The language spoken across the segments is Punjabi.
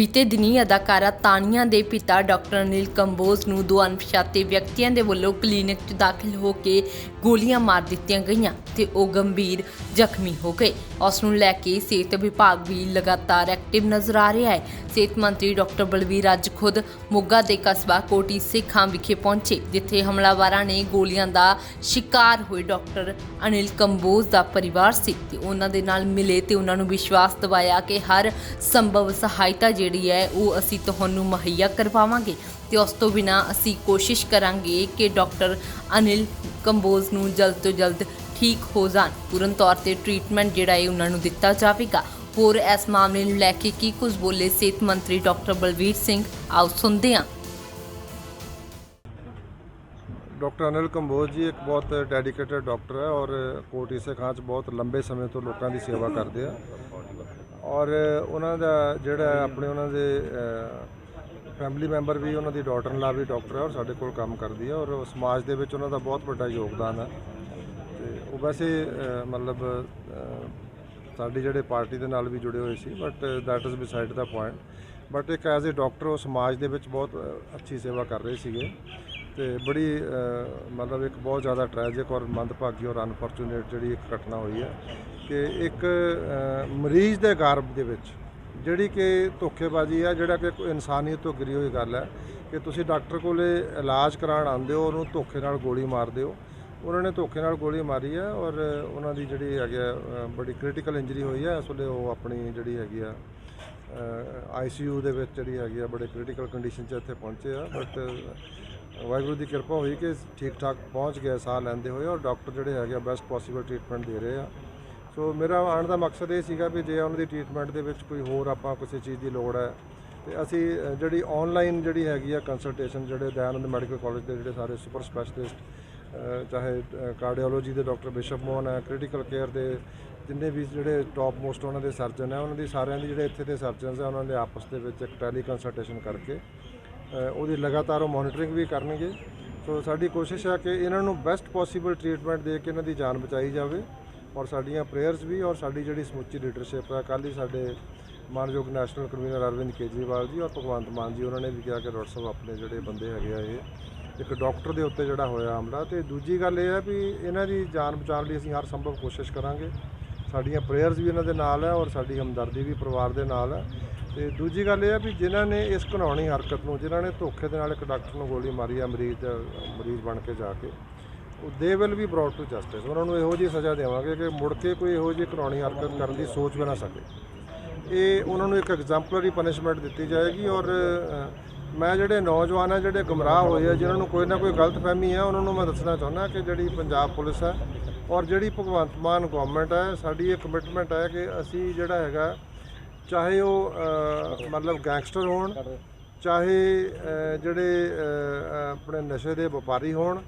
ਬੀਤੇ ਦਿਨੀ ਅਦਾਕਾਰਾ ਤਾਨੀਆ ਦੇ ਪਿਤਾ ਡਾਕਟਰ ਅਨਿਲ ਕੰਬੋਜ ਨੂੰ ਦੋ ਅਣਪਛਾਤੇ ਵਿਅਕਤੀਆਂ ਦੇ ਵੱਲੋਂ ਕਲੀਨਿਕ 'ਚ ਦਾਖਲ ਹੋ ਕੇ ਗੋਲੀਆਂ ਮਾਰ ਦਿੱਤੀਆਂ ਗਈਆਂ ਤੇ ਉਹ ਗੰਭੀਰ ਜ਼ਖਮੀ ਹੋ ਗਏ। ਉਸ ਨੂੰ ਲੈ ਕੇ ਸਿਹਤ ਵਿਭਾਗ ਵੀ ਲਗਾਤਾਰ ਐਕਟਿਵ ਨਜ਼ਰ ਆ ਰਿਹਾ ਹੈ। ਸਿਹਤ ਮੰਤਰੀ ਡਾਕਟਰ ਬਲਵੀਰ ਅੱਜ ਖੁਦ ਮੋਗਾ ਦੇ ਕਸਬਾ ਕੋਟੀ ਸਿੱਖਾਂ ਵਿਖੇ ਪਹੁੰਚੇ, ਜਿੱਥੇ ਹਮਲਾਵਰਾਂ ਨੇ ਗੋਲੀਆਂ ਦਾ ਸ਼ਿਕਾਰ ਹੋਏ ਡਾਕਟਰ ਅਨਿਲ ਕੰਬੋਜ ਦਾ ਪਰਿਵਾਰ ਸੀ ਤੇ ਉਹਨਾਂ ਦੇ ਨਾਲ ਮਿਲੇ ਤੇ ਉਹਨਾਂ ਨੂੰ ਵਿਸ਼ਵਾਸ ਦਿਵਾਇਆ ਕਿ ਹਰ ਸੰਭਵ ਸਹਾਇਤਾ ਜਿਹੜੀ ਹੈ ਉਹ ਅਸੀਂ ਤੁਹਾਨੂੰ ਮੁਹੱਈਆ ਕਰਵਾਵਾਂਗੇ। ਤੇ ਉਸ ਤੋਂ ਬਿਨਾ ਅਸੀਂ ਕੋਸ਼ਿਸ਼ ਕਰਾਂਗੇ ਕਿ ਡਾਕਟਰ ਅਨਿਲ ਕੰਬੋਜ ਨੂੰ ਜਲਦ ਤੋਂ ਜਲਦ ਠੀਕ ਹੋ ਜਾਣ। ਪੂਰਨ ਤੌਰ ਤੇ ਟ੍ਰੀਟਮੈਂਟ ਜਿਹੜਾ ਹੈ ਉਹਨਾਂ ਨੂੰ ਦਿੱਤਾ ਜਾਵੇਗਾ। ਹੋਰ ਇਸ ਮਾਮਲੇ ਨੂੰ ਲੈ ਕੇ ਕੀ ਕੁਝ ਬੋਲੇ ਸਿਹਤ ਮੰਤਰੀ ਡਾਕਟਰ ਬਲਵੀਰ ਸਿੰਘ? ਆਓ ਸੁਣਦੇ ਹਾਂ। ਡਾਕਟਰ ਅਨਿਲ ਕੰਬੋਜ ਜੀ ਇੱਕ ਬਹੁਤ ਡੈਡੀਕੇਟਡ ਡਾਕਟਰ ਹੈ ਔਰ ਕੋਟ ਇਸੇ 'ਚ ਬਹੁਤ ਲੰਬੇ ਸਮੇਂ ਤੋਂ ਲੋਕਾਂ ਦੀ ਸੇਵਾ ਕਰਦੇ ਆ। ਔਰ ਉਹਨਾਂ ਦਾ ਜਿਹੜਾ ਆਪਣੇ ਉਹਨਾਂ ਦੇ ਫੈਮਿਲੀ ਮੈਂਬਰ ਵੀ ਉਹਨਾਂ ਦੀ ਡਾਟਰ ਨਾਲ ਵੀ ਡਾਕਟਰ ਹੈ ਔਰ ਸਾਡੇ ਕੋਲ ਕੰਮ ਕਰਦੀ ਹੈ ਔਰ ਸਮਾਜ ਦੇ ਵਿੱਚ ਉਹਨਾਂ ਦਾ ਬਹੁਤ ਵੱਡਾ ਯੋਗਦਾਨ ਹੈ। ਤੇ ਉਹ ਵੈਸੇ ਮਤਲਬ ਸਾਡੀ ਜਿਹੜੇ ਪਾਰਟੀ ਦੇ ਨਾਲ ਵੀ ਜੁੜੇ ਹੋਏ ਸੀ but that is beside the point but ਇੱਕ ਐਜ਼ ਅ ਡਾਕਟਰ ਉਹ ਸਮਾਜ ਦੇ ਵਿੱਚ ਬਹੁਤ ਅੱਛੀ ਸੇਵਾ ਕਰ ਰਹੇ ਸੀਗੇ। ਤੇ ਬੜੀ ਮਤਲਬ ਇੱਕ ਬਹੁਤ ਜ਼ਿਆਦਾ ਟ੍ਰੈਜਿਕ ਔਰ ਮੰਦਭਾਗੀ ਔਰ ਅਨਫੋਰਚੂਨੇਟ ਜਿਹੜੀ ਇੱਕ ਘਟਨਾ ਹੋਈ ਹੈ ਕਿ ਇੱਕ ਮਰੀਜ਼ ਦੇ ਗਰਭ ਦੇ ਵਿੱਚ ਜਿਹੜੀ ਕਿ ਧੋਖੇਬਾਜ਼ੀ ਆ, ਜਿਹੜਾ ਕਿ ਇਨਸਾਨੀਅਤ ਤੋਂ ਗਿਰੀ ਹੋਈ ਗੱਲ ਹੈ ਕਿ ਤੁਸੀਂ ਡਾਕਟਰ ਕੋਲੇ ਇਲਾਜ ਕਰਾਉਣ ਆਉਂਦੇ ਹੋ, ਉਹਨੂੰ ਧੋਖੇ ਨਾਲ ਗੋਲੀ ਮਾਰਦੇ ਹੋ ਉਹਨਾਂ ਨੇ ਧੋਖੇ ਨਾਲ ਗੋਲੀ ਮਾਰੀ ਹੈ ਔਰ ਉਹਨਾਂ ਦੀ ਜਿਹੜੀ ਹੈਗੀ ਆ ਬੜੀ ਕ੍ਰਿਟੀਕਲ ਇੰਜਰੀ ਹੋਈ ਆ। ਇਸ ਵੇਲੇ ਉਹ ਆਪਣੀ ਜਿਹੜੀ ਹੈਗੀ ਆ ਆਈਸੀਯੂ ਦੇ ਵਿੱਚ ਜਿਹੜੀ ਹੈਗੀ ਆ, ਬੜੇ ਕ੍ਰਿਟੀਕਲ ਕੰਡੀਸ਼ਨ 'ਚ ਇੱਥੇ ਪਹੁੰਚੇ ਆ। ਬਟ ਵਾਹਿਗੁਰੂ ਦੀ ਕਿਰਪਾ ਹੋਈ ਕਿ ਠੀਕ ਠਾਕ ਪਹੁੰਚ ਗਏ, ਸਾਹ ਲੈਂਦੇ ਹੋਏ ਔਰ ਡਾਕਟਰ ਜਿਹੜੇ ਹੈਗੇ ਆ ਬੈਸਟ ਪੋਸੀਬਲ ਟ੍ਰੀਟਮੈਂਟ ਦੇ ਰਹੇ ਆ। ਸੋ ਮੇਰਾ ਆਉਣ ਦਾ ਮਕਸਦ ਇਹ ਸੀਗਾ ਵੀ ਜੇ ਉਹਨਾਂ ਦੀ ਟ੍ਰੀਟਮੈਂਟ ਦੇ ਵਿੱਚ ਕੋਈ ਹੋਰ ਆਪਾਂ ਕਿਸੇ ਚੀਜ਼ ਦੀ ਲੋੜ ਹੈ, ਤੇ ਅਸੀਂ ਜਿਹੜੀ ਆਨਲਾਈਨ ਜਿਹੜੀ ਹੈਗੀ ਆ ਕੰਸਲਟੇਸ਼ਨ ਜਿਹੜੇ ਦਇਆਨੰਦ ਮੈਡੀਕਲ ਕਾਲਜ ਦੇ ਜਿਹੜੇ ਸਾਰੇ ਸੁਪਰ ਸਪੈਸ਼ਲਿਸਟ ਚਾਹੇ ਕਾਰਡੀਓਲੋਜੀ ਦੇ ਡਾਕਟਰ ਬਿਸ਼ਪ ਮੋਹਨ ਹੈ ਕ੍ਰਿਟੀਕਲ ਕੇਅਰ ਦੇ ਜਿੰਨੇ ਵੀ ਜਿਹੜੇ ਟੌਪ ਮੋਸਟ ਉਹਨਾਂ ਦੇ ਸਰਜਨ ਹੈ, ਉਹਨਾਂ ਦੀ ਸਾਰਿਆਂ ਦੀ ਜਿਹੜੇ ਇੱਥੇ ਦੇ ਸਰਜਨਸ ਹੈ, ਉਹਨਾਂ ਦੇ ਆਪਸ ਦੇ ਵਿੱਚ ਇੱਕ ਟੈਲੀ ਕੰਸਲਟੇਸ਼ਨ ਕਰਕੇ ਉਹਦੀ ਲਗਾਤਾਰ ਉਹ ਮੋਨੀਟਰਿੰਗ ਵੀ ਕਰਨਗੇ। ਸੋ ਸਾਡੀ ਕੋਸ਼ਿਸ਼ ਹੈ ਕਿ ਇਹਨਾਂ ਨੂੰ ਬੈਸਟ ਪੋਸੀਬਲ ਟ੍ਰੀਟਮੈਂਟ ਦੇ ਕੇ ਇਹਨਾਂ ਦੀ ਜਾਨ ਬਚਾਈ ਜਾਵੇ। ਔਰ ਸਾਡੀਆਂ ਪ੍ਰੇਅਰਸ ਵੀ ਔਰ ਸਾਡੀ ਜਿਹੜੀ ਸਮੁੱਚੀ ਲੀਡਰਸ਼ਿਪ ਹੈ ਕੱਲ੍ਹ ਹੀ ਸਾਡੇ ਮਾਨਯੋਗ ਨੈਸ਼ਨਲ ਕਨਵੀਨਰ ਅਰਵਿੰਦ ਕੇਜਰੀਵਾਲ ਜੀ ਔਰ ਭਗਵੰਤ ਮਾਨ ਜੀ, ਉਹਨਾਂ ਨੇ ਵੀ ਕਿਹਾ ਕਿ ਡਾਕਟਰ ਸਾਹਿਬ ਆਪਣੇ ਜਿਹੜੇ ਬੰਦੇ ਹੈਗੇ ਆ ਇਹ, ਇੱਕ ਡਾਕਟਰ ਦੇ ਉੱਤੇ ਜਿਹੜਾ ਹੋਇਆ ਹਮਲਾ। ਤੇ ਦੂਜੀ ਗੱਲ ਇਹ ਹੈ ਵੀ ਇਹਨਾਂ ਦੀ ਜਾਨ ਬਚਾਉਣ ਲਈ ਅਸੀਂ ਹਰ ਸੰਭਵ ਕੋਸ਼ਿਸ਼ ਕਰਾਂਗੇ। ਸਾਡੀਆਂ ਪ੍ਰੇਅਰਸ ਵੀ ਇਹਨਾਂ ਦੇ ਨਾਲ ਹੈ ਔਰ ਸਾਡੀ ਹਮਦਰਦੀ ਵੀ ਪਰਿਵਾਰ ਦੇ ਨਾਲ ਹੈ ਤੇ ਦੂਜੀ ਗੱਲ ਇਹ ਹੈ ਵੀ ਜਿਨ੍ਹਾਂ ਨੇ ਇਸ ਘਿਨਾਉਣੀ ਹਰਕਤ ਨੂੰ, ਜਿਨ੍ਹਾਂ ਨੇ ਧੋਖੇ ਦੇ ਨਾਲ ਇੱਕ ਡਾਕਟਰ ਨੂੰ ਗੋਲੀ ਮਾਰੀ ਆ ਮਰੀਜ਼ ਮਰੀਜ਼ ਬਣ ਕੇ ਜਾ ਕੇ they will be brought to justice ਉਹਨਾਂ ਨੂੰ ਇਹੋ ਜਿਹੀ ਸਜ਼ਾ ਦੇਵਾਂਗੇ ਕਿ ਮੁੜ ਕੇ ਕੋਈ ਇਹੋ ਜਿਹੀ ਕਰਾਉਣੀ ਹਰਕਤ ਕਰਨ ਦੀ ਸੋਚ ਵੀ ਨਾ ਸਕੇ। ਇਹ ਉਹਨਾਂ ਨੂੰ ਇੱਕ ਐਗਜ਼ੈਂਪਲਰੀ ਪਨਿਸ਼ਮੈਂਟ ਦਿੱਤੀ ਜਾਏਗੀ ਔਰ ਮੈਂ ਜਿਹੜੇ ਨੌਜਵਾਨ ਆ, ਜਿਹੜੇ ਗੁੰਮਰਾਹ ਹੋਏ ਆ, ਜਿਨ੍ਹਾਂ ਨੂੰ ਕੋਈ ਨਾ ਕੋਈ ਗਲਤਫਹਿਮੀ ਹੈ ਉਹਨਾਂ ਨੂੰ ਮੈਂ ਦੱਸਣਾ ਚਾਹੁੰਦਾ ਕਿ ਜਿਹੜੀ ਪੰਜਾਬ ਪੁਲਿਸ ਹੈ ਔਰ ਜਿਹੜੀ ਭਗਵੰਤ ਮਾਨ ਗਵਰਨਮੈਂਟ ਹੈ ਸਾਡੀ ਇਹ ਕਮਿਟਮੈਂਟ ਹੈ ਕਿ ਅਸੀਂ ਜਿਹੜਾ ਹੈਗਾ, ਚਾਹੇ ਉਹ ਮਤਲਬ ਗੈਂਗਸਟਰ ਹੋਣ, ਚਾਹੇ ਜਿਹੜੇ ਆਪਣੇ ਨਸ਼ੇ ਦੇ ਵਪਾਰੀ ਹੋਣ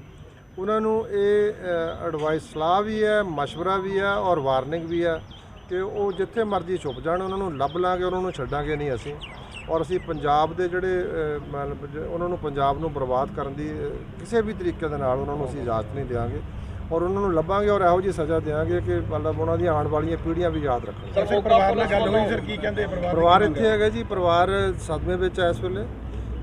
ਉਹਨਾਂ ਨੂੰ ਇਹ ਐਡਵਾਈਸ ਸਲਾਹ ਵੀ ਹੈ مشਵਰਾ ਵੀ ਹੈ ਔਰ ਵਾਰਨਿੰਗ ਵੀ ਹੈ ਕਿ ਉਹ ਜਿੱਥੇ ਮਰਜ਼ੀ ਛੁੱਪ ਜਾਣ ਉਹਨਾਂ ਨੂੰ ਲੱਭ ਲਾਂਗੇ ਉਹਨਾਂ ਨੂੰ ਛੱਡਾਂਗੇ ਨਹੀਂ ਅਸੀਂ। ਔਰ ਅਸੀਂ ਪੰਜਾਬ ਦੇ ਜਿਹੜੇ ਮਤਲਬ ਉਹਨਾਂ ਨੂੰ ਪੰਜਾਬ ਨੂੰ ਬਰਬਾਦ ਕਰਨ ਦੀ ਕਿਸੇ ਵੀ ਤਰੀਕੇ ਦੇ ਨਾਲ ਉਹਨਾਂ ਨੂੰ ਅਸੀਂ ਇਜਾਜ਼ਤ ਨਹੀਂ ਦੇਵਾਂਗੇ ਔਰ ਉਹਨਾਂ ਨੂੰ ਲੱਭਾਂਗੇ ਔਰ ਇਹੋ ਜੀ ਸਜ਼ਾ ਦੇਵਾਂਗੇ ਕਿ ਮਤਲਬ ਉਹਨਾਂ ਦੀ ਆਉਣ ਵਾਲੀਆਂ ਪੀੜ੍ਹੀਆਂ ਵੀ ਯਾਦ ਰੱਖਣ। ਪਰਿਵਾਰ ਨਾਲ ਗੱਲ ਹੋਈ ਸਰ ਕੀ ਕਹਿੰਦੇ ਪਰਿਵਾਰ ਪਰਿਵਾਰ ਇੱਥੇ ਹੈਗਾ ਜੀ ਪਰਿਵਾਰ ਸਦਮੇ ਵਿੱਚ ਹੈ ਇਸ ਵੇਲੇ।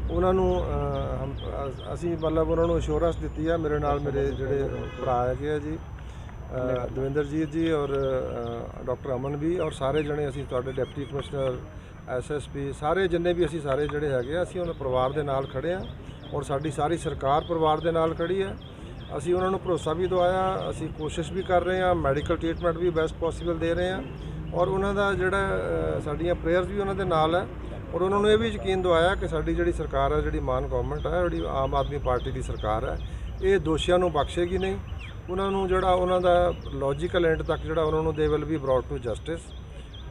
ਉਹਨਾਂ ਨੂੰ ਹਮ- ਅ- ਅਸੀਂ ਮਤਲਬ ਉਹਨਾਂ ਨੂੰ ਅਸ਼ੋਰੈਂਸ ਦਿੱਤੀ ਆ ਮੇਰੇ ਨਾਲ ਮੇਰੇ ਜਿਹੜੇ ਭਰਾ ਹੈਗੇ ਆ ਜੀ ਅਹ, ਦਵਿੰਦਰਜੀਤ ਜੀ ਔਰ ਡਾਕਟਰ ਅਮਨ ਵੀ ਔਰ ਸਾਰੇ ਜਣੇ ਅਸੀਂ ਤੁਹਾਡੇ ਡਿਪਟੀ ਕਮਿਸ਼ਨਰ ਐਸਐਸਪੀ ਸਾਰੇ ਜਿੰਨੇ ਵੀ ਅਸੀਂ ਸਾਰੇ ਜਿਹੜੇ ਹੈਗੇ ਆ ਅਸੀਂ ਉਹਨਾਂ ਪਰਿਵਾਰ ਦੇ ਨਾਲ ਖੜੇ ਆ ਔਰ ਸਾਡੀ ਸਾਰੀ ਸਰਕਾਰ ਪਰਿਵਾਰ ਦੇ ਨਾਲ ਖੜੀ ਹੈ ਅਸੀਂ ਉਹਨਾਂ ਨੂੰ ਭਰੋਸਾ ਵੀ ਦਵਾਇਆ ਅਸੀਂ ਕੋਸ਼ਿਸ਼ ਵੀ ਕਰ ਰਹੇ ਹਾਂ ਮੈਡੀਕਲ ਟ੍ਰੀਟਮੈਂਟ ਵੀ ਬੈਸਟ ਪੋਸੀਬਲ ਦੇ ਰਹੇ ਹਾਂ ਔਰ ਉਹਨਾਂ ਦਾ ਜਿਹੜਾ ਅ, ਸਾਡੀਆਂ ਪ੍ਰੇਅਰਸ ਵੀ ਉਹਨਾਂ ਦੇ ਨਾਲ ਹੈ ਔਰ ਉਹਨਾਂ ਨੂੰ ਇਹ ਵੀ ਯਕੀਨ ਦਵਾਇਆ ਕਿ ਸਾਡੀ ਜਿਹੜੀ ਸਰਕਾਰ ਹੈ ਜਿਹੜੀ ਮਾਨ ਗਵਰਨਮੈਂਟ ਹੈ ਜਿਹੜੀ ਆਮ ਆਦਮੀ ਪਾਰਟੀ ਦੀ ਸਰਕਾਰ ਹੈ ਇਹ ਦੋਸ਼ੀਆਂ ਨੂੰ ਬਖਸ਼ੇਗੀ ਨਹੀਂ। ਉਹਨਾਂ ਨੂੰ ਜਿਹੜਾ ਉਹਨਾਂ ਦਾ ਲੌਜੀਕਲ ਐਂਡ ਤੱਕ ਜਿਹੜਾ ਉਹਨਾਂ ਨੂੰ they will be brought to justice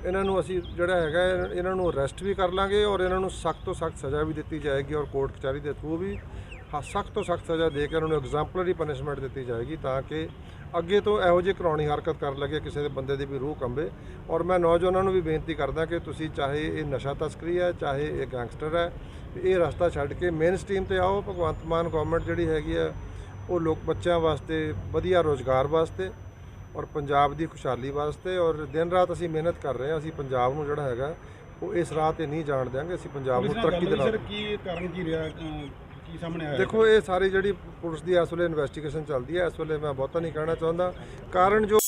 ਇਹਨਾਂ ਨੂੰ ਅਸੀਂ ਜਿਹੜਾ ਹੈਗਾ, ਇਹਨਾਂ ਨੂੰ ਅਰੈਸਟ ਵੀ ਕਰ ਲਾਂਗੇ ਔਰ ਇਹਨਾਂ ਨੂੰ ਸਖਤ ਤੋਂ ਸਖਤ ਸਜ਼ਾ ਵੀ ਦਿੱਤੀ ਜਾਏਗੀ ਔਰ ਕੋਰਟ ਕਚਹਿਰੀ ਦੇ ਥਰੂ ਵੀ। ਸਖਤ ਤੋਂ ਸਖਤ ਸਜ਼ਾ ਦੇ ਕੇ ਉਹਨਾਂ ਨੂੰ ਐਗਜ਼ਾਮਪਲਰੀ ਪਨਿਸ਼ਮੈਂਟ ਦਿੱਤੀ ਜਾਏਗੀ ਤਾਂ ਕਿ ਅੱਗੇ ਤੋਂ ਇਹੋ ਜਿਹੀ ਘਰਾਉਣੀ ਹਰਕਤ ਕਰਨ ਲੱਗੇ ਕਿਸੇ ਦੇ ਬੰਦੇ ਦੀ ਵੀ ਰੂਹ ਕੰਬੇ। ਔਰ ਮੈਂ ਨੌਜਵਾਨਾਂ ਨੂੰ ਵੀ ਬੇਨਤੀ ਕਰਦਾ ਕਿ ਤੁਸੀਂ ਚਾਹੇ ਇਹ ਨਸ਼ਾ ਤਸਕਰੀ ਹੈ ਚਾਹੇ ਇਹ ਗੈਂਗਸਟਰ ਹੈ ਇਹ ਰਸਤਾ ਛੱਡ ਕੇ ਮੇਨ ਸਟ੍ਰੀਮ ਤੇ ਆਓ। ਭਗਵੰਤ ਮਾਨ ਗਵਰਨਮੈਂਟ ਜਿਹੜੀ ਹੈਗੀ ਆ ਉਹ ਲੋਕ ਬੱਚਿਆਂ ਵਾਸਤੇ ਵਧੀਆ ਰੋਜ਼ਗਾਰ ਵਾਸਤੇ ਔਰ ਪੰਜਾਬ ਦੀ ਖੁਸ਼ਹਾਲੀ ਵਾਸਤੇ। ਔਰ ਦਿਨ ਰਾਤ ਅਸੀਂ ਮਿਹਨਤ ਕਰ ਰਹੇ ਹਾਂ ਅਸੀਂ ਪੰਜਾਬ ਨੂੰ ਜਿਹੜਾ ਹੈਗਾ ਉਹ ਇਸ ਰਾਹ ਤੇ ਨਹੀਂ ਜਾਣ ਦਿਆਂਗੇ। ਅਸੀਂ ਪੰਜਾਬ ਨੂੰ ਤਰੱਕੀ ਗੱਲ ਦੇ ਹੋਈ ਨਾਲ ਸਰ ਕੀ ਕਾਰਨ ਕੀ ਰਿਹਾ? ਦੇਖੋ, ਇਹ ਸਾਰੀ ਜਿਹੜੀ ਪੁਲਿਸ ਦੀ ਇਸ ਵੇਲੇ ਇਨਵੈਸਟੀਗੇਸ਼ਨ ਚੱਲਦੀ ਹੈ, ਇਸ ਵੇਲੇ ਮੈਂ ਬਹੁਤਾ ਨਹੀਂ ਕਹਿਣਾ ਚਾਹੁੰਦਾ। ਕਾਰਨ ਜੋ